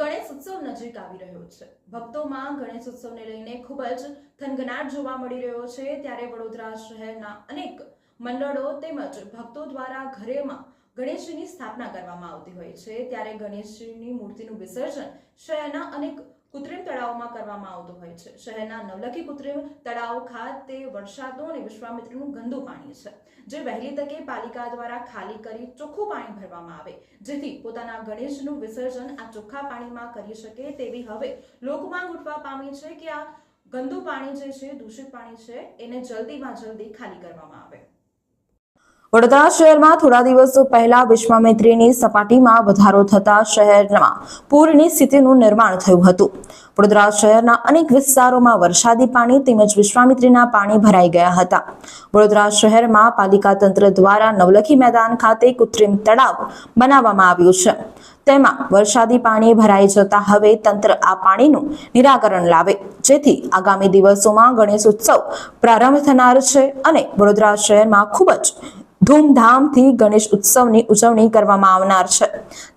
ગણેશ ઉત્સવ નજીક આવી રહ્યો છે. ભક્તોમાં ગણેશ ઉત્સવને લઈને ખૂબ જ થનગનાટ જોવા મળી રહ્યો છે. ત્યારે વડોદરા શહેરના અનેક મંડળો તેમજ ભક્તો દ્વારા ઘરેમાં ગણેશજીની સ્થાપના કરવામાં આવતી હોય છે. ત્યારે ગણેશજીની મૂર્તિનું વિસર્જન શહેરના અનેક કૃત્રિમ તળાવોમાં કરવામાં આવતું હોય છે. શહેરના નવલખી કૃત્રિમ તળાવ ખાતે વરસાદનું અને વિશ્વામિત્રનું ગંદુ પાણી છે. જે વહેલી તકે પાલિકા દ્વારા ખાલી કરી ચોખ્ખું પાણી ભરવામાં આવે. જેથી પોતાના ગણેશનું વિસર્જન આ ચોખ્ખા પાણીમાં કરી શકે તેવી હવે લોકમાંગ ઉઠવા પામી છે કે આ ગંદુ પાણી જે છે, દૂષિત પાણી છે, એને જલ્દીમાં જલ્દી ખાલી કરવામાં આવે. વડોદરા શહેરમાં થોડા દિવસો પહેલા વિશ્વામિત્રીની સપાટીમાં વધારો થતા શહેરમાં પૂરની સ્થિતિનું નિર્માણ થયું હતું. વડોદરા શહેરના અનેક વિસ્તારોમાં વરસાદી પાણી તેમજ વિશ્વામિત્રીના પાણી ભરાઈ ગયા હતા. વડોદરા શહેરમાં પાલિકા તંત્ર દ્વારા નવલખી મેદાન ખાતે કૃત્રિમ તળાવ બનાવવામાં આવ્યું છે. તેમાં વરસાદી પાણી ભરાઈ જતા હવે તંત્ર આ પાણીનું નિરાકરણ લાવે. જેથી આગામી દિવસોમાં ગણેશ ઉત્સવ પ્રારંભ થનાર છે અને વડોદરા શહેરમાં ખૂબ જ ધૂમધામથી ગણેશ ઉત્સવની ઉજવણી કરવામાં આવનાર છે.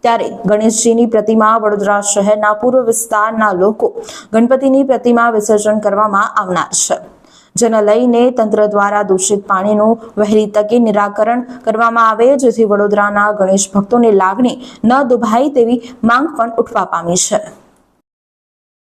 ત્યારે ગણેશજીની પ્રતિમા વડોદરા શહેરના પૂર્વ વિસ્તારના લોકો ગણપતિની પ્રતિમા વિસર્જન કરવામાં આવનાર છે. જેને લઈને તંત્ર દ્વારા દૂષિત પાણીનું વહેલી તકે નિરાકરણ કરવામાં આવે, જેથી વડોદરાના ગણેશ ભક્તોની લાગણી ન દુભાય તેવી માંગ પણ ઉઠવા પામી છે.